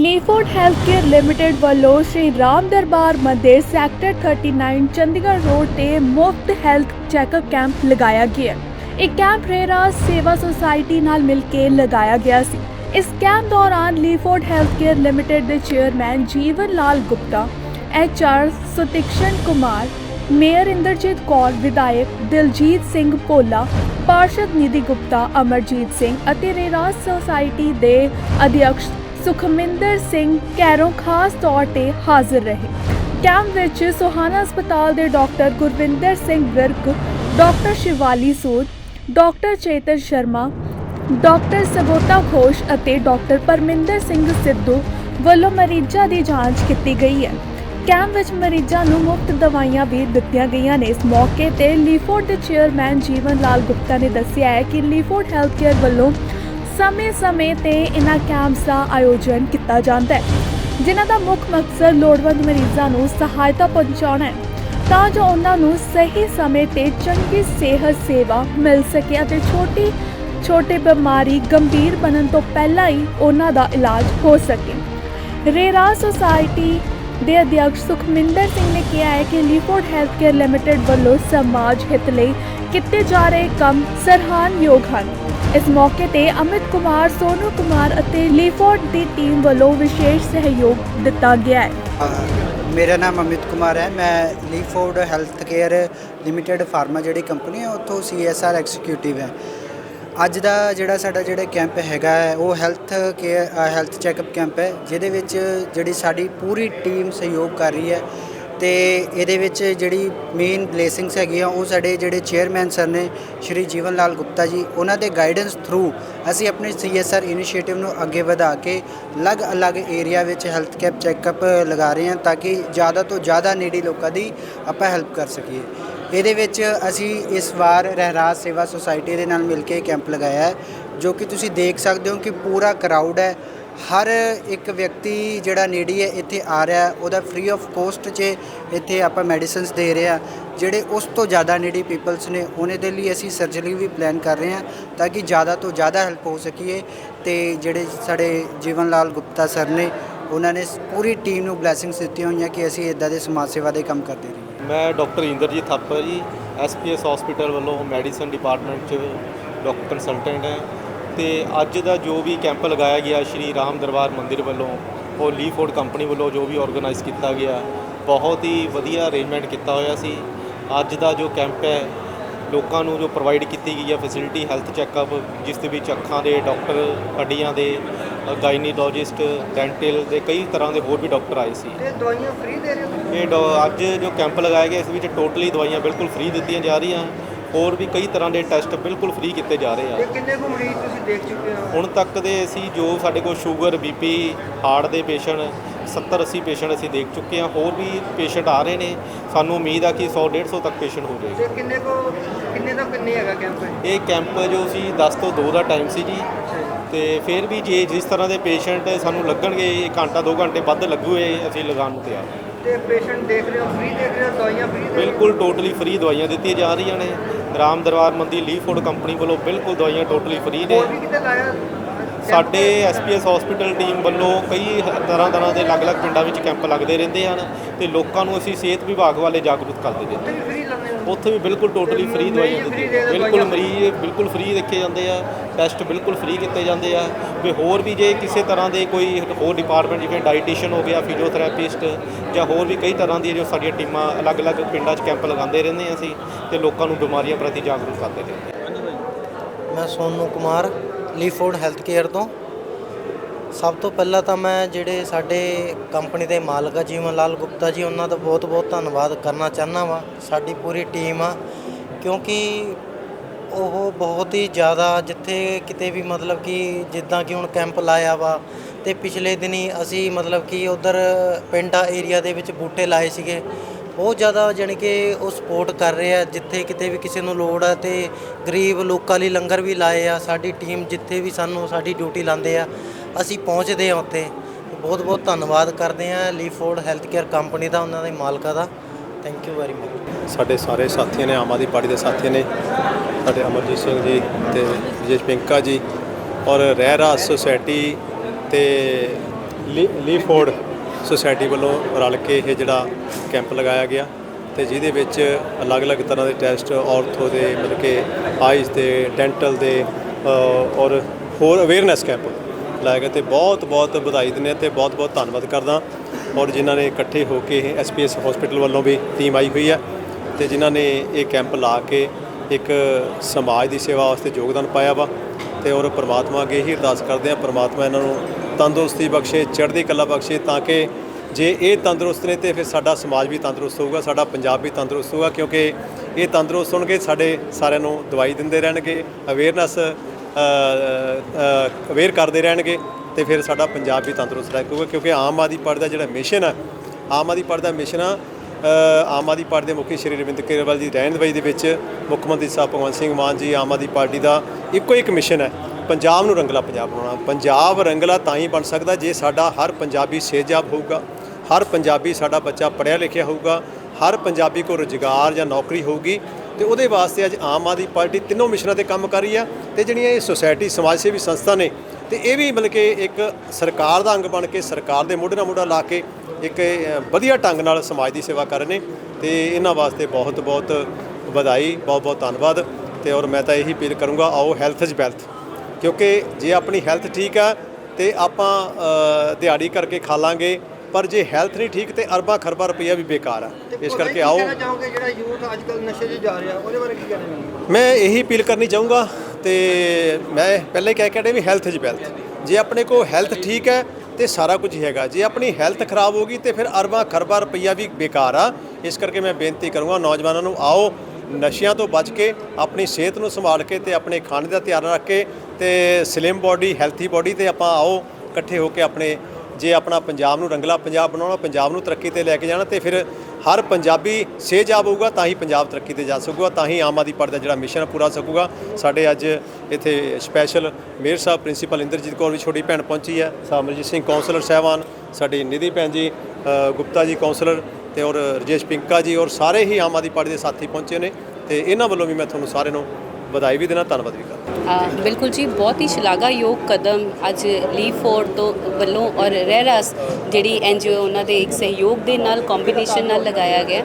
ਲੀਫੋਡ health care limited ਵੱਲੋਂ ਸ਼੍ਰੀ ਰਾਮ ਦਰਬਾਰ ਮੰਦਿਰ sector 39 Chandigarh road ਤੇ ਮੁਫਤ ਹੈਲਥ ਚੈੱਕਅਪ ਕੈਂਪ ਲਗਾਇਆ ਗਿਆ। ਇਹ ਕੈਂਪ ਰੇਰਾ ਸੇਵਾ ਸੁਸਾਇਟੀ ਨਾਲ ਮਿਲ ਕੇ ਲਗਾਇਆ ਗਿਆ ਸੀ। ਇਸ ਕੈਂਪ ਦੌਰਾਨ ਲੀਫੋਰਡ ਹੈਲਥਕੇਅਰ ਲਿਮਟਿਡ ਦੇ chairman Jeevan Lal Gupta HR Sutikshan Kumar, mayor Inderjit Kaur, ਵਿਧਾਇਕ ਦਿਲਜੀਤ ਸਿੰਘ ਭੋਲਾ, ਪਾਰਸ਼ਦ ਨਿਧੀ ਗੁਪਤਾ, ਅਮਰਜੀਤ ਸਿੰਘ ਅਤੇ ਰੇਰਾਜ ਸੁਸਾਇਟੀ ਦੇ ਅਧਿਕਸ਼ ਸੁਖਮਿੰਦਰ ਸਿੰਘ ਕੈਰੋਂ ਖਾਸ ਤੌਰ ਤੇ ਹਾਜ਼ਰ ਰਹੇ। ਕੈਂਪ ਵਿੱਚ ਸੋਹਾਣਾ ਹਸਪਤਾਲ ਦੇ doctor Gurvinder Singh Virk doctor Shivali Sood, doctor Chetan Sharma, doctor Sabota Ghosh ਅਤੇ ਡਾਕਟਰ ਪਰਮਿੰਦਰ ਸਿੰਘ ਸਿੱਧੂ ਵੱਲੋਂ ਮਰੀਜ਼ਾਂ ਦੀ ਜਾਂਚ ਕੀਤੀ ਗਈ ਹੈ। ਕੈਂਪ ਵਿੱਚ ਮਰੀਜ਼ਾਂ ਨੂੰ ਮੁਫਤ ਦਵਾਈਆਂ ਵੀ ਦਿੱਤੀਆਂ ਗਈਆਂ ਨੇ। ਇਸ ਮੌਕੇ ਤੇ ਲੀਫੋਰਡ ਦੇ ਚੇਅਰਮੈਨ ਜੀਵਨ ਲਾਲ ਗੁਪਤਾ ਨੇ ਦੱਸਿਆ ਹੈ ਕਿ ਲੀਫੋਰਡ ਹੈਲਥ ਕੇਅਰ ਵੱਲੋਂ ਸਮੇਂ-ਸਮੇਂ ਤੇ ਇਹਨਾਂ ਕੈਂਪਸ ਦਾ ਆਯੋਜਨ ਕੀਤਾ ਜਾਂਦਾ ਹੈ, ਜਿਨ੍ਹਾਂ ਦਾ ਮੁੱਖ ਮਕਸਦ ਲੋੜਵੰਦ ਮਰੀਜ਼ਾਂ ਨੂੰ ਸਹਾਇਤਾ ਪਹੁੰਚਾਉਣਾ ਹੈ, ਤਾਂ ਜੋ ਉਹਨਾਂ ਨੂੰ ਸਹੀ ਸਮੇਂ ਤੇ ਚੰਗੀ ਸਿਹਤ ਸੇਵਾ ਮਿਲ ਸਕੇ ਅਤੇ ਛੋਟੀ, ਛੋਟੇ ਬਿਮਾਰੀ ਗੰਭੀਰ ਬਣਨ ਤੋਂ ਪਹਿਲਾਂ ਹੀ ਉਹਨਾਂ ਦਾ ਇਲਾਜ ਹੋ ਸਕੇ। ਰੇਰਾ ਸੁਸਾਇਟੀ ਦੇ ਅਧਿਕਸ਼ ਸੁਖਮਿੰਦਰ ਸਿੰਘ ਨੇ ਕਿਹਾ ਹੈ ਕਿ ਲੀਫੋਰਡ ਹੈਲਥਕੇਅਰ ਲਿਮਟਿਡ ਵੱਲੋਂ ਸਮਾਜ ਹਿੱਤ ਲਈ ਕੀਤੇ ਜਾ ਰਹੇ ਕੰਮ ਸਰਹਾਨਯੋਗ ਹਨ। ਇਸ ਮੌਕੇ ਤੇ ਅਮਿਤ ਕੁਮਾਰ, ਸੋਨੂ ਕੁਮਾਰ ਅਤੇ ਲੀਫੋਰਡ ਦੀ ਟੀਮ ਵੱਲੋਂ ਵਿਸ਼ੇਸ਼ ਸਹਿਯੋਗ ਦਿੱਤਾ ਗਿਆ ਹੈ। ਮੇਰਾ ਨਾਮ ਅਮਿਤ ਕੁਮਾਰ ਹੈ। ਮੈਂ Leeford health care limited pharma ਜਿਹੜੀ ਕੰਪਨੀ ਹੈ, ਉੱਥੋਂ ਸੀਐਸਆਰ ਐਗਜ਼ੀਕਿਊਟਿਵ ਹੈ। ਅੱਜ ਦਾ ਜਿਹੜਾ ਸਾਡਾ ਜਿਹੜਾ ਕੈਂਪ ਹੈਗਾ ਹੈ, ਉਹ health care health checkup camp ਹੈ, ਜਿਹਦੇ ਵਿੱਚ ਜਿਹੜੀ ਸਾਡੀ ਪੂਰੀ ਟੀਮ ਸਹਿਯੋਗ ਕਰ ਰਹੀ ਹੈ। ਤੇ ਇਹਦੇ ਵਿੱਚ ਜਿਹੜੀ ਮੇਨ ਬਲੇਸਿੰਗਸ ਹੈਗੀਆਂ ਉਹ ਸਾਡੇ ਜਿਹੜੇ ਚੇਅਰਮੈਨ ਸਰ ਨੇ, ਸ਼੍ਰੀ ਜੀਵਨ ਲਾਲ ਗੁਪਤਾ ਜੀ, ਉਹਨਾਂ ਦੇ ਗਾਈਡੈਂਸ ਥਰੂ ਅਸੀਂ ਆਪਣੇ ਸੀਐਸਆਰ ਇਨੀਸ਼ੀਏਟਿਵ ਨੂੰ ਅੱਗੇ ਵਧਾ ਕੇ ਅਲੱਗ-ਅਲੱਗ ਏਰੀਆ ਵਿੱਚ ਹੈਲਥ ਕੈਪ ਚੈੱਕਅਪ ਲਗਾ ਰਹੇ ਹਾਂ ਤਾਂ ਕਿ ਜ਼ਿਆਦਾ ਤੋਂ ਜ਼ਿਆਦਾ ਨੇੜੀ ਲੋਕਾਂ ਦੀ ਆਪਾਂ ਹੈਲਪ ਕਰ ਸਕੀਏ। ਇਹਦੇ ਵਿੱਚ ਅਸੀਂ ਇਸ ਵਾਰ ਰਹਿਰਾਜ ਸੇਵਾ ਸੁਸਾਇਟੀ ਦੇ ਨਾਲ ਮਿਲ ਕੇ ਕੈਂਪ ਲਗਾਇਆ ਹੈ, ਜੋ ਕਿ ਤੁਸੀਂ ਦੇਖ ਸਕਦੇ ਹੋ ਕਿ ਪੂਰਾ ਕਰਾਊਡ ਹੈ। ਹਰ ਇੱਕ ਵਿਅਕਤੀ ਜਿਹੜਾ ਨੇੜੀ ਹੈ, ਇੱਥੇ ਆ ਰਿਹਾ ਉਹਦਾ ਫ੍ਰੀ ਆਫ ਕੋਸਟ 'ਚ ਇੱਥੇ ਆਪਾਂ ਮੈਡੀਸਿਨਸ ਦੇ ਰਹੇ ਆ ਜਿਹੜੇ ਉਸ ਤੋਂ ਜ਼ਿਆਦਾ ਨੇੜੀ ਪੀਪਲਸ ਨੇ, ਉਹਨਾਂ ਦੇ ਲਈ ਅਸੀਂ ਸਰਜਰੀ ਵੀ ਪਲਾਨ ਕਰ ਰਹੇ ਹਾਂ ਤਾਂ ਕਿ ਜ਼ਿਆਦਾ ਤੋਂ ਜ਼ਿਆਦਾ ਹੈਲਪ ਹੋ ਸਕੀਏ ਤੇ ਜਿਹੜੇ ਸਾਡੇ ਜੀਵਨ ਲਾਲ ਗੁਪਤਾ ਸਰ ਨੇ, ਉਹਨਾਂ ਨੇ ਪੂਰੀ ਟੀਮ ਨੂੰ ਬਲੇਸਿੰਗਸ ਦਿੱਤੀਆਂ ਹੋਈਆਂ ਕਿ ਅਸੀਂ ਇਦਾਂ ਦੇ ਸਮਾਜ ਸੇਵਾ ਦੇ ਕੰਮ ਕਰਦੇ ਰਹੀਏ। ਮੈਂ doctor Inderjit Thapar ji SPS hospital ਵੱਲੋਂ ਮੈਡੀਸਨ ਡਿਪਾਰਟਮੈਂਟ 'ਚ ਡਾਕਟਰ ਕੰਸਲਟੈਂਟ ਹੈ। ਤੇ ਅੱਜ ਦਾ ਜੋ ਵੀ ਕੈਂਪ ਲਗਾਇਆ ਗਿਆ ਸ਼੍ਰੀ ਰਾਮ ਦਰਬਾਰ ਮੰਦਿਰ ਵੱਲੋਂ ਉਹ ਲੀਫੋਰਡ ਕੰਪਨੀ ਵੱਲੋਂ ਜੋ ਵੀ ਆਰਗੇਨਾਈਜ਼ ਕੀਤਾ ਗਿਆ ਬਹੁਤ ਹੀ ਵਧੀਆ ਅਰੇਂਜਮੈਂਟ ਕੀਤਾ ਹੋਇਆ ਸੀ। ਅੱਜ ਦਾ ਜੋ ਕੈਂਪ ਹੈ ਲੋਕਾਂ ਨੂੰ ਜੋ ਪ੍ਰੋਵਾਈਡ ਕੀਤੀ ਗਈ ਹੈ ਫੈਸਿਲਿਟੀ ਹੈਲਥ ਚੈੱਕਅਪ ਜਿਸ ਦੇ ਵਿੱਚ ਅੱਖਾਂ ਦੇ ਡਾਕਟਰ ਹੱਡੀਆਂ ਦੇ ਗਾਇਨੀਲੋਜਿਸਟ ਡੈਂਟਲ ਦੇ ਕਈ ਤਰ੍ਹਾਂ ਦੇ ਹੋਰ ਵੀ ਡਾਕਟਰ ਆਏ ਸੀ। ਤੇ ਦਵਾਈਆਂ ਫ੍ਰੀ ਦੇ ਰਹੇ ਹੋ? ਇਹ ਅੱਜ ਜੋ ਕੈਂਪ ਲਗਾਇਆ ਗਿਆ ਇਸ ਵਿੱਚ ਟੋਟਲੀ ਦਵਾਈਆਂ ਬਿਲਕੁਲ ਫ੍ਰੀ ਦਿੱਤੀਆਂ ਜਾ ਰਹੀਆਂ। ਹੋਰ ਵੀ ਕਈ ਤਰ੍ਹਾਂ ਦੇ ਟੈਸਟ ਬਿਲਕੁਲ ਫ੍ਰੀ ਕੀਤੇ ਜਾ ਰਹੇ ਆ। ਕਿੰਨੇ ਕੁ ਮਰੀਜ਼ ਤੁਸੀਂ ਦੇਖ ਚੁੱਕੇ ਹੋ? ਹੁਣ ਤੱਕ ਦੇ ਅਸੀਂ ਜੋ ਸਾਡੇ ਕੋਲ ਸ਼ੂਗਰ ਬੀਪੀ ਹਾਰਟ ਦੇ ਪੇਸ਼ੈਂਟ 70 80 ਪੇਸ਼ੈਂਟ ਅਸੀਂ ਦੇਖ ਚੁੱਕੇ ਹਾਂ ਹੋਰ ਵੀ ਪੇਸ਼ੈਂਟ ਆ ਰਹੇ ਨੇ। ਸਾਨੂੰ ਉਮੀਦ ਆ ਕਿ 100 150 ਤੱਕ ਪੇਸ਼ੈਂਟ ਹੋ ਜਾਏਗਾ। ਤੇ ਕਿੰਨੇ ਕੋ ਕਿੰਨੇ ਤੋਂ ਕਿੰਨੇ ਹੈਗਾ ਕੈਂਪ ਇਹ ਕੈਂਪ ਜੋ ਸੀ 10 ਤੋਂ 2 ਦਾ ਟਾਈਮ ਸੀ ਜੀ। ਤੇ ਫਿਰ ਵੀ ਜੇ ਜਿਸ ਤਰ੍ਹਾਂ ਦੇ ਪੇਸ਼ੈਂਟ ਸਾਨੂੰ ਲੱਗਣਗੇ ਇੱਕ ਘੰਟਾ 2 ਘੰਟੇ ਵੱਧ ਲੱਗੂਏ ਅਸੀਂ ਲਗਾਉਣ ਨੂੰ ਤਿਆਰ ਹਾਂ। ਤੇ ਪੇਸ਼ੈਂਟ ਦੇਖ ਰਹੇ ਹੋ ਫ੍ਰੀ ਦੇਖ ਰਹੇ ਹੋ ਦਵਾਈਆਂ ਫ੍ਰੀ ਬਿਲਕੁਲ ਟੋਟਲੀ ਫ੍ਰੀ ਦਵਾਈਆਂ ਦਿੱਤੀਆਂ ਜਾ ਰਹੀਆਂ ਨੇ। ਰਾਮ ਦਰਬਾਰ ਮੰਦੀ ਲੀਫੋਰਡ ਕੰਪਨੀ ਵੱਲੋਂ ਬਿਲਕੁਲ ਦਵਾਈਆਂ ਟੋਟਲੀ ਫ੍ਰੀ ਨੇ। ਸਾਡੇ ਐਸਪੀਐਸ ਹਸਪੀਟਲ ਟੀਮ ਵੱਲੋਂ ਕਈ ਤਰ੍ਹਾਂ ਤਰ੍ਹਾਂ ਦੇ ਅਲੱਗ-ਅਲੱਗ ਪਿੰਡਾਂ ਵਿੱਚ ਕੈਂਪ ਲੱਗਦੇ ਰਹਿੰਦੇ ਹਨ ਤੇ ਲੋਕਾਂ ਨੂੰ ਅਸੀਂ ਸਿਹਤ ਵਿਭਾਗ ਵਾਲੇ ਜਾਗਰੂਕ ਕਰਦੇ ਰਹਿੰਦੇ ਹੋ ਉੱਥੇ ਵੀ ਬਿਲਕੁਲ ਟੋਟਲੀ ਫ੍ਰੀ ਦਵਾਈਆਂ ਦਿੱਤੀਆਂ ਬਿਲਕੁਲ ਮਰੀਜ਼ ਬਿਲਕੁਲ ਫ੍ਰੀ ਦੇਖੇ ਜਾਂਦੇ ਆ। ਟੈਸਟ ਬਿਲਕੁਲ ਫ੍ਰੀ ਕੀਤੇ ਜਾਂਦੇ ਆ। ਵੀ ਹੋਰ ਵੀ ਜੇ ਕਿਸੇ ਤਰ੍ਹਾਂ ਦੇ ਕੋਈ ਹੋਰ ਡਿਪਾਰਟਮੈਂਟ ਜਿਵੇਂ ਡਾਈਟੀਸ਼ੀਅਨ ਹੋ ਗਿਆ ਫਿਜ਼ੀਓਥੈਰੇਪਿਸਟ ਜਾਂ ਹੋਰ ਵੀ ਕਈ ਤਰ੍ਹਾਂ ਦੀਆਂ ਜੋ ਸਾਡੀਆਂ ਟੀਮਾਂ ਅਲੱਗ-ਅਲੱਗ ਪਿੰਡਾਂ 'ਚ ਕੈਂਪ ਲਗਾਉਂਦੇ ਰਹਿੰਦੇ ਹਾਂ ਅਸੀਂ ਤੇ ਲੋਕਾਂ ਨੂੰ ਬਿਮਾਰੀਆਂ ਪ੍ਰਤੀ ਜਾਗਰੂਕ ਕਰਦੇ ਰਹਿੰਦੇ ਹਾਂ ਮੈਂ Sonu Kumar Leeford health care ਤੋਂ। ਸਭ ਤੋਂ ਪਹਿਲਾਂ ਤਾਂ ਮੈਂ ਜਿਹੜੇ ਸਾਡੇ ਕੰਪਨੀ ਦੇ ਮਾਲਕ ਆ, ਜੀਵਨ ਲਾਲ ਗੁਪਤਾ ਜੀ, ਉਹਨਾਂ ਦਾ ਬਹੁਤ-ਬਹੁਤ ਧੰਨਵਾਦ ਕਰਨਾ ਚਾਹੁੰਦਾ ਵਾਂ। ਸਾਡੀ ਪੂਰੀ ਟੀਮ ਆ, ਕਿਉਂਕਿ ਉਹ ਬਹੁਤ ਹੀ ਜ਼ਿਆਦਾ ਜਿੱਥੇ ਕਿਤੇ ਵੀ ਮਤਲਬ ਕਿ ਜਿੱਦਾਂ ਕਿ ਹੁਣ ਕੈਂਪ ਲਾਇਆ ਵਾ, ਤੇ ਪਿਛਲੇ ਦਿਨੀ ਅਸੀਂ ਮਤਲਬ ਕਿ ਉਧਰ ਪਿੰਡਾ ਏਰੀਆ ਦੇ ਵਿੱਚ ਬੂਟੇ ਲਾਏ ਸੀਗੇ। ਬਹੁਤ ਜ਼ਿਆਦਾ ਜਾਣੀ ਕਿ ਉਹ ਸਪੋਰਟ ਕਰ ਰਹੇ ਆ, ਜਿੱਥੇ ਕਿਤੇ ਵੀ ਕਿਸੇ ਨੂੰ ਲੋੜ ਆ ਤੇ ਗਰੀਬ ਲੋਕਾਂ ਲਈ ਲੰਗਰ ਵੀ ਲਾਏ ਆ, ਸਾਡੀ ਟੀਮ ਜਿੱਥੇ ਵੀ ਸਾਨੂੰ ਸਾਡੀ ਡਿਊਟੀ ਲਾਉਂਦੇ ਆ ਅਸੀਂ ਪਹੁੰਚਦੇ ਹਾਂ ਉੱਥੇ। ਬਹੁਤ ਬਹੁਤ ਧੰਨਵਾਦ ਕਰਦੇ ਹਾਂ ਲੀਫੋਰਡ ਹੈਲਥ ਕੇਅਰ ਕੰਪਨੀ ਦਾ, ਉਹਨਾਂ ਦੇ ਮਾਲਕਾਂ ਦਾ। ਥੈਂਕ ਯੂ ਵੈਰੀ ਮਚ ਸਾਡੇ ਸਾਰੇ ਸਾਥੀਆਂ ਨੇ, ਆਮ ਆਦਮੀ ਪਾਰਟੀ ਦੇ ਸਾਥੀਆਂ ਨੇ, ਸਾਡੇ ਅਮਰਜੀਤ ਸਿੰਘ ਜੀ ਤੇ ਵਿਜੇਸ਼ ਪਿੰਕਾ ਜੀ ਔਰ ਰਹਿਰਾ ਸੁਸਾਇਟੀ ਤੇ ਲੀਫੋਰਡ ਸੁਸਾਇਟੀ ਵੱਲੋਂ ਰਲ ਕੇ ਇਹ ਜਿਹੜਾ ਕੈਂਪ ਲਗਾਇਆ ਗਿਆ ਤੇ ਜਿਹਦੇ ਵਿੱਚ ਅਲੱਗ-ਅਲੱਗ ਤਰ੍ਹਾਂ ਦੇ ਟੈਸਟ ਆਰਥੋ ਦੇ ਮਤਲਬ ਕਿ ਆਈਜ਼ ਦੇ, ਡੈਂਟਲ ਦੇ ਔਰ ਹੋਰ ਅਵੇਅਰਨੈਸ ਕੈਂਪ ਲਾਇਆ ਗਿਆ ਤੇ ਬਹੁਤ ਬਹੁਤ ਵਧਾਈ ਦਿੰਦੇ ਹਾਂ ਤੇ ਬਹੁਤ ਬਹੁਤ ਧੰਨਵਾਦ ਕਰਦਾ। ਔਰ ਜਿਨ੍ਹਾਂ ਨੇ ਇਕੱਠੇ ਹੋ ਕੇ ਇਹ ਐਸਪੀਐਸ ਹਸਪੀਟਲ ਵੱਲੋਂ ਵੀ ਟੀਮ ਆਈ ਹੋਈ ਹੈ ਤੇ ਜਿਨ੍ਹਾਂ ਨੇ ਇਹ ਕੈਂਪ ਲਾ ਕੇ ਇੱਕ ਸਮਾਜ ਦੀ ਸੇਵਾ ਵਾਸਤੇ ਯੋਗਦਾਨ ਪਾਇਆ ਵਾ ਤੇ ਔਰ ਪ੍ਰਮਾਤਮਾ ਅੱਗੇ ਹੀ ਅਰਦਾਸ ਕਰਦੇ ਆ ਪ੍ਰਮਾਤਮਾ ਇਹਨਾਂ ਨੂੰ ਤੰਦਰੁਸਤੀ ਬਖਸ਼ੇ, ਚੜ੍ਹਦੀ ਕਲਾ ਬਖਸ਼ੇ ਤਾਂ ਕਿ ਜੇ ਇਹ ਤੰਦਰੁਸਤ ਨੇ ਤੇ ਫਿਰ ਸਾਡਾ ਸਮਾਜ ਵੀ ਤੰਦਰੁਸਤ ਹੋਊਗਾ, ਸਾਡਾ ਪੰਜਾਬ ਵੀ ਤੰਦਰੁਸਤ ਹੋਊਗਾ ਕਿਉਂਕਿ ਇਹ ਤੰਦਰੁਸਤ ਹੋਣਗੇ, ਸਾਡੇ ਸਾਰਿਆਂ ਨੂੰ ਦਵਾਈ ਦਿੰਦੇ ਰਹਿਣਗੇ ਅਵੇਅਰਨੈਸ ਅਵੇਅਰ ਕਰਦੇ ਰਹਿਣਗੇ ਤੇ ਫਿਰ ਸਾਡਾ ਪੰਜਾਬ ਵੀ ਤੰਦਰੁਸਤ ਰਹੇਗਾ ਕਿਉਂਕਿ ਆਮ ਆਦਮੀ ਪਾਰਟੀ ਦਾ ਜਿਹੜਾ ਮਿਸ਼ਨ ਹੈ ਆਮ ਆਦਮੀ ਪਾਰਟੀ ਦਾ ਮਿਸ਼ਨ ਆ ਆਮ ਆਦਮੀ ਪਾਰਟੀ ਦੇ ਮੁਖੀ ਸ਼੍ਰੀ ਰਵਿੰਦਰ ਕੇਜਰੀਵਾਲ ਜੀ ਦੀ ਰਹਿਨੁਮਾਈ ਦੇ ਵਿੱਚ ਮੁੱਖ ਮੰਤਰੀ ਸਾਹਿਬ ਭਗਵੰਤ ਸਿੰਘ ਮਾਨ ਜੀ, ਆਮ ਆਦਮੀ ਪਾਰਟੀ ਦਾ ਇੱਕੋ ਇੱਕ ਮਿਸ਼ਨ ਹੈ, ਪੰਜਾਬ ਨੂੰ ਰੰਗਲਾ ਪੰਜਾਬ ਬਣਾਉਣਾ। ਪੰਜਾਬ ਰੰਗਲਾ ਤਾਂ ਹੀ ਬਣ ਸਕਦਾ ਜੇ ਸਾਡਾ ਹਰ ਪੰਜਾਬੀ ਸਿਹਤਯਾਬ ਹੋਊਗਾ, ਹਰ ਪੰਜਾਬੀ ਸਾਡਾ ਬੱਚਾ ਪੜ੍ਹਿਆ ਲਿਖਿਆ ਹੋਊਗਾ, ਹਰ ਪੰਜਾਬੀ ਕੋ ਰੁਜ਼ਗਾਰ ਜਾਂ ਨੌਕਰੀ ਹੋਊਗੀ ਤੇ ਉਹਦੇ ਵਾਸਤੇ ਅੱਜ ਆਮ ਆਦਮੀ ਪਾਰਟੀ ਤਿੰਨੋਂ ਮਿਸ਼ਨਾਂ ਤੇ ਕੰਮ ਕਰ ਰਹੀ ਆ ਤੇ ਜਿਹੜੀਆਂ ਇਹ ਸੁਸਾਇਟੀ, ਸਮਾਜ ਸੇਵੀ ਸੰਸਥਾ ਨੇ ਤੇ ਇਹ ਵੀ ਮਤਲਬ ਕਿ ਇੱਕ ਸਰਕਾਰ ਦਾ ਅੰਗ ਬਣ ਕੇ ਸਰਕਾਰ ਦੇ ਮੋਢੇ ਨਾਲ ਮੋਢਾ ਲਾ ਕੇ ਇੱਕ ਵਧੀਆ ਢੰਗ ਨਾਲ ਸਮਾਜ ਦੀ ਸੇਵਾ ਕਰ ਰਹੇ ਨੇ ਤੇ ਇਹਨਾਂ ਵਾਸਤੇ ਬਹੁਤ ਬਹੁਤ ਵਧਾਈ, ਬਹੁਤ ਬਹੁਤ ਧੰਨਵਾਦ ਤੇ ਔਰ ਮੈਂ ਤਾਂ ਇਹੀ ਅਪੀਲ ਕਰੂੰਗਾ, ਆਓ ਹੈਲਥ ਇਜ਼ ਵੈਲਥ ਕਿਉਂਕਿ ਜੇ ਆਪਣੀ ਹੈਲਥ ਠੀਕ ਆ ਤੇ ਆਪਾਂ ਦਿਹਾੜੀ ਕਰਕੇ ਖਾ ਲਾਂਗੇ ਪਰ ਜੇ ਹੈਲਥ ਨਹੀਂ ਠੀਕ ਤੇ ਅਰਬਾਂ ਖਰਬਾਂ ਰੁਪਈਆ ਵੀ ਬੇਕਾਰ ਆ। ਇਸ ਕਰਕੇ ਆਓ। ਕਹਿਣਾ ਚਾਹੋਗੇ? ਜਿਹੜਾ ਯੂਥ ਅੱਜ ਕੱਲ ਨਸ਼ੇ 'ਚ ਜਾ ਰਿਹਾ ਉਹਦੇ ਬਾਰੇ ਕੀ ਕਹਿਣਾ ਚਾਹੋਗੇ? ਮੈਂ ਇਹੀ ਅਪੀਲ ਕਰਨੀ ਚਾਹੂੰਗਾ ਤੇ ਮੈਂ ਪਹਿਲੇ ਕਹਿ ਕੇ ਵੀ ਹੈਲਥ ਇਜ਼ ਵੈਲਥ ਜੇ ਆਪਣੇ ਕੋਲ ਹੈਲਥ ਠੀਕ ਹੈ ਤੇ ਸਾਰਾ ਕੁਝ ਹੈਗਾ। ਜੇ ਆਪਣੀ ਹੈਲਥ ਖਰਾਬ ਹੋਗੀ ਤੇ ਫਿਰ ਅਰਬਾਂ ਖਰਬਾਂ ਰੁਪਈਆ ਵੀ ਬੇਕਾਰ ਆ। ਇਸ ਕਰਕੇ ਮੈਂ ਬੇਨਤੀ ਕਰੂੰਗਾ ਨੌਜਵਾਨਾਂ ਨੂੰ ਆਓ ਨਸ਼ਿਆਂ ਤੋਂ ਬਚ ਕੇ ਆਪਣੀ ਸਿਹਤ ਨੂੰ ਸੰਭਾਲ ਕੇ ਤੇ ਆਪਣੇ ਖਾਣੇ ਦਾ ਧਿਆਨ ਰੱਖ ਕੇ ਤੇ ਸਲਿਮ ਬਾਡੀ ਹੈਲਥੀ ਬਾਡੀ ਤੇ ਆਪਾਂ ਆਓ ਇਕੱਠੇ ਹੋ ਕੇ ਆਪਣੇ ਜੇ ਆਪਣਾ ਪੰਜਾਬ ਨੂੰ ਰੰਗਲਾ ਪੰਜਾਬ ਬਣਾਉਣਾ, ਪੰਜਾਬ ਨੂੰ ਤਰੱਕੀ ਤੇ ਲੈ ਕੇ ਜਾਣਾ ਤੇ ਫਿਰ ਹਰ ਪੰਜਾਬੀ ਸਿਹਤਯਾਬ ਹੋਊਗਾ, ਤਾਂ ਹੀ ਪੰਜਾਬ ਤਰੱਕੀ ਤੇ ਜਾ ਸਕੂਗਾ, ਤਾਂ ਹੀ ਆਮ ਆਦਮੀ ਪਾਰਟੀ ਦਾ ਜਿਹੜਾ ਮਿਸ਼ਨ ਪੂਰਾ ਸਕੂਗਾ। ਸਾਡੇ ਅੱਜ ਇੱਥੇ ਸਪੈਸ਼ਲ ਮੇਅਰ ਸਾਹਿਬ ਪ੍ਰਿੰਸੀਪਲ ਇੰਦਰਜੀਤ ਕੌਰ ਵੀ ਛੋਟੀ ਭੈਣ ਪਹੁੰਚੀ ਹੈ, ਸਾਮਰਜੀਤ ਸਿੰਘ ਕਾਉਂਸਲਰ ਸਾਹਿਬਾਨ, ਸਾਡੀ ਨਿਧੀ ਭੈਣ ਜੀ ਗੁਪਤਾ ਜੀ ਕਾਉਂਸਲਰ ਤੇ ਔਰ ਰਜੇਸ਼ ਪਿੰਕਾ ਜੀ ਔਰ ਸਾਰੇ ਹੀ ਆਮ ਆਦਮੀ ਪਾਰਟੀ ਦੇ ਸਾਥੀ ਪਹੁੰਚੇ ਨੇ ਤੇ ਇਹਨਾਂ ਵੱਲੋਂ ਵੀ ਮੈਂ ਤੁਹਾਨੂੰ ਸਾਰਿਆਂ ਨੂੰ ਵਧਾਈ ਵੀ ਦੇਣਾ ਧੰਨਵਾਦ ਵੀ ਕਰਦਾ ਬਿਲਕੁਲ ਜੀ ਬਹੁਤ ਹੀ ਸ਼ਲਾਘਾਯੋਗ ਕਦਮ ਅੱਜ ਲੀਵ ਫੋਰ ਤੋਂ ਵੱਲੋਂ ਔਰ ਰੈਰਸ ਜਿਹੜੀ ਐਨਜੀਓ ਉਹਨਾਂ ਦੇ ਇੱਕ ਸਹਿਯੋਗ ਦੇ ਨਾਲ ਕੰਬੀਨੇਸ਼ਨ ਨਾਲ ਲਗਾਇਆ ਗਿਆ।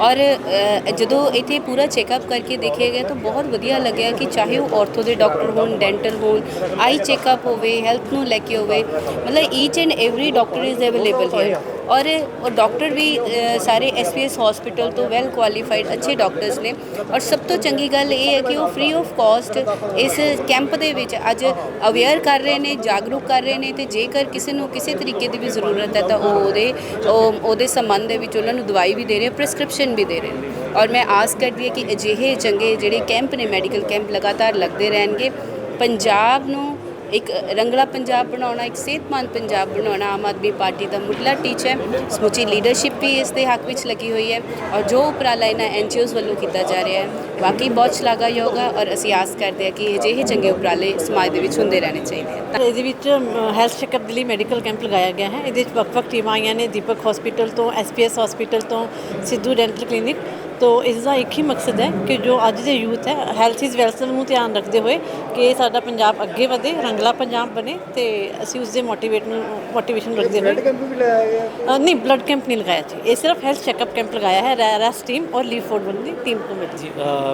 ਔਰ ਅ, ਜਦੋਂ ਇੱਥੇ ਪੂਰਾ ਚੈੱਕਅਪ ਕਰਕੇ ਦੇਖਿਆ ਗਿਆ ਤਾਂ ਬਹੁਤ ਵਧੀਆ ਲੱਗਿਆ ਕਿ ਚਾਹੇ ਉਹ ਆਰਥੋ ਦੇ ਡਾਕਟਰ ਹੋਣ ਡੈਂਟਲ ਹੋਣ ਆਈ ਚੈੱਕਅਪ ਹੋਵੇ ਹੈਲਥ ਨੂੰ ਲੈ ਕੇ ਹੋਵੇ ਮਤਲਬ each and every doctor is available here ਔਰ ਉਹ ਡਾਕਟਰ ਵੀ ਅ, ਸਾਰੇ ਐਸਪੀਐਸ ਹਸਪੀਟਲ ਤੋਂ ਵੈਲ ਕੁਆਲੀਫਾਈਡ ਅੱਛੇ ਡਾਕਟਰਸ ਨੇ। ਔਰ ਸਭ ਤੋਂ ਚੰਗੀ ਗੱਲ ਇਹ ਹੈ ਕਿ ਉਹ ਫ੍ਰੀ ਆਫ ਕਾਸਟ ਇਸ ਕੈਂਪ ਦੇ ਵਿੱਚ ਅੱਜ ਅਵੇਅਰ ਕਰ ਰਹੇ ਨੇ ਜਾਗਰੂਕ ਕਰ ਰਹੇ ਨੇ ਤੇ ਜੇਕਰ ਕਿਸੇ ਨੂੰ ਕਿਸੇ ਤਰੀਕੇ ਦੀ ਵੀ ਜ਼ਰੂਰਤ ਹੈ ਤਾਂ ਉਹ ਉਹਦੇ ਉਹ- ਉਹਦੇ ਸੰਬੰਧ ਦੇ ਵਿੱਚ ਉਹਨਾਂ ਨੂੰ ਦਵਾਈ ਵੀ ਦੇ ਰਹੇ ਪ੍ਰਿਸਕ੍ਰਿਪਸ਼ਨ ਵੀ ਦੇ ਰਹੇ ਨੇ। ਔਰ ਮੈਂ ਆਸ ਕਰਦੀ ਹਾਂ ਕਿ ਅਜਿਹੇ ਚੰਗੇ ਜਿਹੜੇ ਕੈਂਪ ਨੇ ਮੈਡੀਕਲ ਕੈਂਪ ਲਗਾਤਾਰ ਲੱਗਦੇ ਰਹਿਣਗੇ। ਪੰਜਾਬ ਨੂੰ ਇੱਕ ਰੰਗਲਾ ਪੰਜਾਬ ਬਣਾਉਣਾ, ਇੱਕ ਸਿਹਤਮੰਦ ਪੰਜਾਬ ਬਣਾਉਣਾ, ਆਮ ਆਦਮੀ ਪਾਰਟੀ ਦਾ ਮੁੱਢਲਾ ਟੀਚਾ ਹੈ। ਸਮੁੱਚੀ ਲੀਡਰਸ਼ਿਪ ਵੀ ਇਸ ਦੇ ਹੱਕ ਵਿੱਚ ਲੱਗੀ ਹੋਈ ਹੈ ਔਰ ਜੋ ਉਪਰਾਲਾ ਇਹਨਾਂ ਐਨਜੀਓਜ਼ ਵੱਲੋਂ ਕੀਤਾ ਜਾ ਰਿਹਾ ਹੈ, ਵਾਕਈ ਬਹੁਤ ਸ਼ਲਾਘਾਯੋਗ ਹੈ ਔਰ ਅਸੀਂ ਆਸ ਕਰਦੇ ਹਾਂ ਕਿ ਅਜਿਹੇ ਚੰਗੇ ਉਪਰਾਲੇ ਸਮਾਜ ਦੇ ਵਿੱਚ ਹੁੰਦੇ ਰਹਿਣੇ ਚਾਹੀਦੇ ਹਨ। ਇਹਦੇ ਵਿੱਚ ਹੈਲਥ ਚੈੱਕਅਪ ਦੇ ਲਈ ਮੈਡੀਕਲ ਕੈਂਪ ਲਗਾਇਆ ਗਿਆ ਹੈ। ਇਹਦੇ ਵਿੱਚ ਵੱਖ-ਵੱਖ ਟੀਮਾਂ ਆਈਆਂ ਨੇ, ਦੀਪਕ ਹਸਪੀਟਲ ਤੋਂ ਐਸਪੀਐਸ ਹਸਪੀਟਲ ਤੋਂ, ਸਿੱਧੂ ਡੈਂਟਲ ਕਲੀਨਿਕ ਤੋਂ ਇਸ ਦਾ ਇੱਕ ਹੀ ਮਕਸਦ ਹੈ ਕਿ ਜੋ ਅੱਜ ਦੇ ਯੂਥ ਹੈ ਹੈਲਥ ਇਜ਼ ਵੈਲਥ ਨੂੰ ਧਿਆਨ ਰੱਖਦੇ ਹੋਏ ਕਿ ਸਾਡਾ ਪੰਜਾਬ ਅੱਗੇ ਵਧੇ ਰੰਗਲਾ ਪੰਜਾਬ ਬਣੇ ਤੇ ਅਸੀਂ ਉਸ ਦੇ ਮੋਟੀਵੇਟ ਨੂੰ ਮੋਟੀਵੇਸ਼ਨ ਰੱਖਦੇ ਹੋਏ। ਕੈਂਪ ਵੀ ਲਾਇਆ ਗਿਆ ਅ, ਨਹੀਂ ਬਲੱਡ ਕੈਂਪ ਨਹੀਂ ਲਗਾਇਆ ਜੀ। ਇਹ ਸਿਰਫ ਹੈਲਥ ਚੈੱਕਅਪ ਕੈਂਪ ਲਗਾਇਆ ਹੈ ਰੈਰਸ ਟੀਮ ਔਰ ਲੀਵ ਫੋਰਡ ਵੱਲੋਂ ਦੀ ਟੀਮ ਤੋਂ ਮਿਲੀ। ਜੀ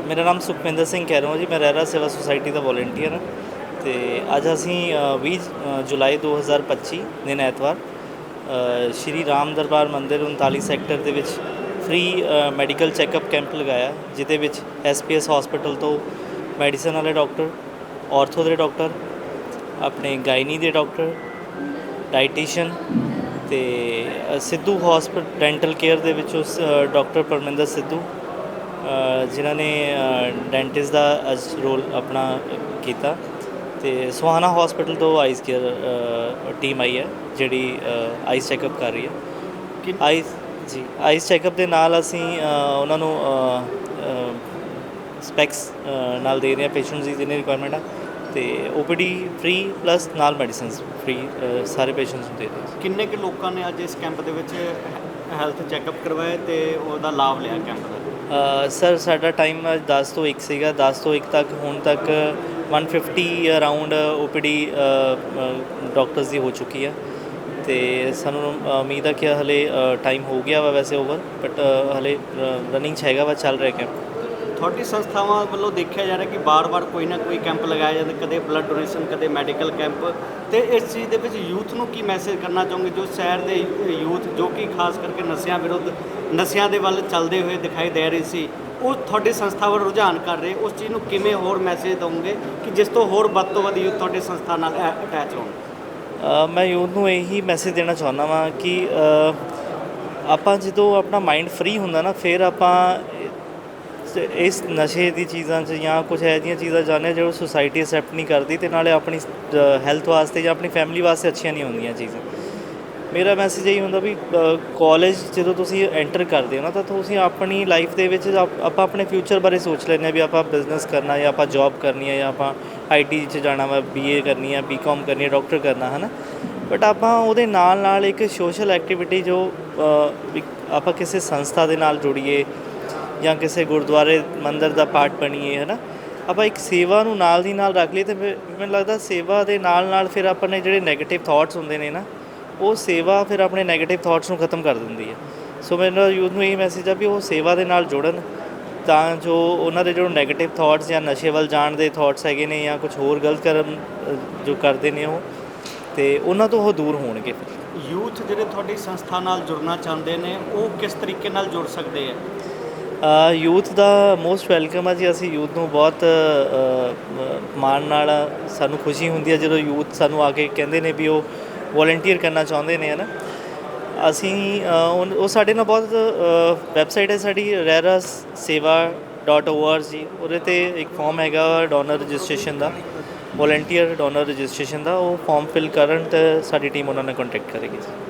ਮੇਰਾ ਨਾਮ ਸੁਖਵਿੰਦਰ ਸਿੰਘ ਕਹਿ ਰਿਹਾ ਜੀ। ਮੈਂ ਰਹਿਰਾ ਸੇਵਾ ਸੁਸਾਇਟੀ ਦਾ ਵੋਲੰਟੀਅਰ ਹਾਂ। ਤੇ ਅੱਜ ਅਸੀਂ ਅ, 20 ਅ, ਜੁਲਾਈ 2025 ਦਿਨ ਐਤਵਾਰ ਸ਼੍ਰੀ ਰਾਮ ਦਰਬਾਰ ਮੰਦਿਰ 39 ਸੈਕਟਰ ਦੇ ਵਿੱਚ ਫ੍ਰੀ ਮੈਡੀਕਲ ਚੈੱਕਅਪ ਕੈਂਪ ਲਗਾਇਆ ਜਿਹਦੇ ਵਿੱਚ ਐਸਪੀਐਸ ਹਸਪੀਟਲ ਤੋਂ ਮੈਡੀਸਨ ਵਾਲੇ ਡਾਕਟਰ ਆਰਥੋ ਦੇ ਡਾਕਟਰ ਆਪਣੇ ਗਾਇਨੀ ਦੇ ਡਾਕਟਰ ਡਾਈਟੀਸ਼ੀਅਨ ਤੇ ਸਿੱਧੂ ਹਸਪੀਟਲ ਡੈਂਟਲ ਕੇਅਰ ਦੇ ਵਿੱਚ ਉਸ ਡਾਕਟਰ ਪਰਮਿੰਦਰ ਸਿੱਧੂ ਜਿਨ੍ਹਾਂ ਨੇ ਡੈਂਟਿਸਟ ਦਾ ਅੱਜ ਰੋਲ ਆਪਣਾ ਕੀਤਾ ਤੇ ਸੁਹਾਣਾ ਹਸਪੀਟਲ ਤੋਂ ਆਈਸ ਕੇਅਰ ਟੀਮ ਆਈ ਹੈ ਜਿਹੜੀ ਆਈਸ ਚੈੱਕਅਪ ਕਰ ਰਹੀ ਹੈ। ਆਈਸ ਜੀ। ਆਈਸ ਚੈੱਕਅਪ ਦੇ ਨਾਲ ਅਸੀਂ ਉਹਨਾਂ ਨੂੰ ਸਪੈਕਸ ਨਾਲ ਦੇ ਰਹੇ ਹਾਂ ਪੇਸ਼ੈਂਟਸ ਦੀ ਜਿਹਨੇ ਰਿਕੁਆਇਰਮੈਂਟ ਆ ਤੇ ਓਪੀਡੀ ਫ੍ਰੀ ਪਲੱਸ ਨਾਲ ਮੈਡੀਸਿਨਸ ਫ੍ਰੀ ਸਾਰੇ ਪੇਸ਼ੈਂਟਸ ਨੂੰ ਦੇ ਰਹੇ ਹਾਂ। ਕਿੰਨੇ ਕੁ ਲੋਕਾਂ ਨੇ ਅੱਜ ਇਸ ਕੈਂਪ ਦੇ ਵਿੱਚ ਹੈਲਥ ਚੈੱਕਅਪ ਕਰਵਾਇਆ ਤੇ ਉਹਦਾ ਲਾਭ ਲਿਆ ਕੈਂਪ ਦਾ? ਸਰ ਸਾਡਾ ਟਾਈਮ 10 ਤੋਂ 1 ਸੀਗਾ। 10 ਤੋਂ 1 ਤੱਕ ਹੁਣ ਤੱਕ 150 ਅਰਾਊਂਡ ਓਪੀਡੀ ਡਾਕਟਰਸ ਦੀ ਹੋ ਚੁੱਕੀ ਹੈ ਤੇ ਸਾਨੂੰ ਉਮੀਦ ਆ ਕਿ ਹਲੇ ਟਾਈਮ ਹੋ ਗਿਆ ਵਾ ਵੈਸੇ ਓਵਰ ਬਟ ਹਲੇ ਰਨਿੰਗ 'ਚ ਹੈਗਾ ਵਾ, ਚੱਲ ਰਿਹਾ ਕੈਂਪ ਤੁਹਾਡੀ ਸੰਸਥਾਵਾਂ ਵੱਲੋਂ ਦੇਖਿਆ ਜਾ ਰਿਹਾ ਕਿ ਬਾਰ-ਬਾਰ ਕੋਈ ਨਾ ਕੋਈ ਕੈਂਪ ਲਗਾਇਆ ਜਾਂਦਾ, ਕਦੇ ਬਲੱਡ ਡੋਨੇਸ਼ਨ ਕਦੇ ਮੈਡੀਕਲ ਕੈਂਪ ਤੇ ਇਸ ਚੀਜ਼ ਦੇ ਵਿੱਚ ਯੂਥ ਨੂੰ ਕੀ ਮੈਸੇਜ ਕਰਨਾ ਚਾਹੋਗੇ? ਜੋ ਸ਼ਹਿਰ ਦੇ ਯੂਥ ਜੋ ਕਿ ਖਾਸ ਕਰਕੇ ਨਸ਼ਿਆਂ ਵਿਰੁੱਧ, ਨਸ਼ਿਆਂ ਦੇ ਵੱਲ ਚੱਲਦੇ ਹੋਏ ਦਿਖਾਈ ਦੇ ਰਹੇ ਸੀ, ਉਹ ਤੁਹਾਡੀ ਸੰਸਥਾ ਵੱਲ ਰੁਝਾਨ ਕਰ ਰਹੇ, ਉਸ ਚੀਜ਼ ਨੂੰ ਕਿਵੇਂ ਹੋਰ ਮੈਸੇਜ ਦਵੋਗੇ ਕਿ ਜਿਸ ਤੋਂ ਹੋਰ ਵੱਧ ਤੋਂ ਵੱਧ ਯੂਥ ਤੁਹਾਡੀ ਸੰਸਥਾ ਨਾਲ ਅਟੈਚ ਹੋਣ? ਮੈਂ ਯੂਥ ਨੂੰ ਇਹੀ ਮੈਸੇਜ ਦੇਣਾ ਚਾਹੁੰਦਾ ਵਾਂ ਕਿ ਆਪਾਂ ਜਦੋਂ ਆਪਣਾ ਮਾਈਂਡ ਫ੍ਰੀ ਹੁੰਦਾ ਨਾ, ਫਿਰ ਆਪਾਂ ਇਸ- ਨਸ਼ੇ ਦੀ ਚੀਜ਼ਾਂ 'ਚ ਜਾਂ ਕੁਝ ਇਹੋ ਜਿਹੀਆਂ ਚੀਜ਼ਾਂ ਜਾਂਦੇ ਜੋ ਸੁਸਾਇਟੀ ਅਸੈਪਟ ਨਹੀਂ ਕਰਦੀ ਤੇ ਨਾਲੇ ਆਪਣੀ ਹੈਲਥ ਵਾਸਤੇ ਜਾਂ ਆਪਣੀ ਫੈਮਿਲੀ ਵਾਸਤੇ ਅੱਛੀਆਂ ਨਹੀਂ ਹੁੰਦੀਆਂ ਚੀਜ਼ਾਂ। ਮੇਰਾ ਮੈਸੇਜ ਇਹੀ ਹੁੰਦਾ ਵੀ ਕਾਲਜ ਜਦੋਂ ਤੁਸੀਂ ਐਂਟਰ ਕਰਦੇ ਹੋ ਨਾ, ਤਾਂ ਤੁਸੀਂ ਆਪਣੀ ਲਾਈਫ ਦੇ ਵਿੱਚ ਆਪਾਂ ਆਪਣੇ ਫਿਊਚਰ ਬਾਰੇ ਸੋਚ ਲੈਂਦੇ ਹਾਂ ਵੀ ਆਪਾਂ ਬਿਜ਼ਨਸ ਕਰਨਾ ਜਾਂ ਆਪਾਂ ਜੌਬ ਕਰਨੀ ਹੈ ਜਾਂ ਆਪਾਂ ਆਈਟੀ 'ਚ ਜਾਣਾ ਵਾ ਬੀਏ ਕਰਨੀ ਹੈ ਬੀਕਾਮ ਕਰਨੀ ਹੈ ਡਾਕਟਰ ਕਰਨਾ ਹੈ ਨਾ ਬਟ ਆਪਾਂ ਉਹਦੇ ਨਾਲ ਨਾਲ ਇੱਕ ਸੋਸ਼ਲ ਐਕਟੀਵਿਟੀ ਜੋ ਵੀ ਆਪਾਂ ਕਿਸੇ ਸੰਸਥਾ ਦੇ ਨਾਲ ਜੁੜੀਏ ਜਾਂ ਕਿਸੇ ਗੁਰਦੁਆਰੇ ਮੰਦਿਰ ਦਾ ਪਾਰਟ ਬਣੀਏ ਹੈ ਨਾ ਆਪਾਂ ਇੱਕ ਸੇਵਾ ਨੂੰ ਨਾਲ ਦੀ ਨਾਲ ਰੱਖ ਲਈ ਤੇ ਫਿਰ ਮੈਨੂੰ ਲੱਗਦਾ ਸੇਵਾ ਦੇ ਨਾਲ ਨਾਲ ਫਿਰ ਆਪਾਂ ਨੇ ਜਿਹੜੇ 네ਗੇਟਿਵ ਥਾਟਸ ਹੁੰਦੇ ਨੇ ਨਾ ਉਹ ਸੇਵਾ ਫਿਰ ਆਪਣੇ 네ਗੇਟਿਵ ਥਾਟਸ ਨੂੰ ਖਤਮ ਕਰ ਦਿੰਦੀ ਹੈ। ਸੋ ਮੇਰਾ ਯੂਥ ਨੂੰ ਇਹ ਮੈਸੇਜ ਆ ਵੀ ਉਹ ਸੇਵਾ ਦੇ ਨਾਲ ਜੁੜਨ। ਤਾਂ ਜੋ ਉਹਨਾਂ ਦੇ ਜੋ 네ਗੇਟਿਵ ਥਾਟਸ ਜਾਂ ਨਸ਼ੇ ਵੱਲ ਜਾਣ ਦੇ ਥਾਟਸ ਹੈਗੇ ਨੇ ਜਾਂ ਕੁਝ ਹੋਰ ਗਲਤ ਕਰਮ ਜੋ ਕਰਦੇ ਨੇ ਉਹ ਤੇ ਉਹਨਾਂ ਤੋਂ ਉਹ ਦੂਰ ਹੋਣਗੇ ਫਿਰ। ਯੂਥ ਜਿਹੜੇ ਤੁਹਾਡੀ ਸੰਸਥਾ ਨਾਲ ਜੁੜਨਾ ਚਾਹੁੰਦੇ ਨੇ ਉਹ ਕਿਸ ਤਰੀਕੇ ਨਾਲ ਜੁੜ ਸਕਦੇ ਆ? ਯੂਥ ਦਾ ਮੋਸਟ ਵੈਲਕਮ ਆ ਜੀ ਅਸੀਂ ਯੂਥ ਨੂੰ ਬਹੁਤ ਮਾਣ ਨਾਲ ਸਾਨੂੰ ਖੁਸ਼ੀ ਹੁੰਦੀ ਹੈ ਜਦੋਂ ਯੂਥ ਸਾਨੂੰ ਆ ਕੇ ਕਹਿੰਦੇ ਨੇ ਵੀ ਉਹ ਵੋਲੰਟੀਅਰ ਕਰਨਾ ਚਾਹੁੰਦੇ ਨੇ ਹਨਾ? ਅਸੀਂ ਅ, ਉਹ ਸਾਡੇ ਨਾਲ ਬਹੁਤ ਵੈਬਸਾਈਟ ਹੈ ਸਾਡੀ ਰੈਰਸ ਸੇਵਾ .org ਉਹਦੇ ਤੇ ਇੱਕ ਫਾਰਮ ਹੈਗਾ ਡੋਨਰ ਰਜਿਸਟ੍ਰੇਸ਼ਨ ਦਾ ਵੋਲੰਟੀਅਰ ਡੋਨਰ ਰਜਿਸਟ੍ਰੇਸ਼ਨ ਦਾ ਉਹ ਫਾਰਮ ਫਿਲ ਕਰਨ ਤੇ ਸਾਡੀ ਟੀਮ ਉਹਨਾਂ ਨਾਲ ਕੰਟੈਕਟ ਕਰੇਗੀ।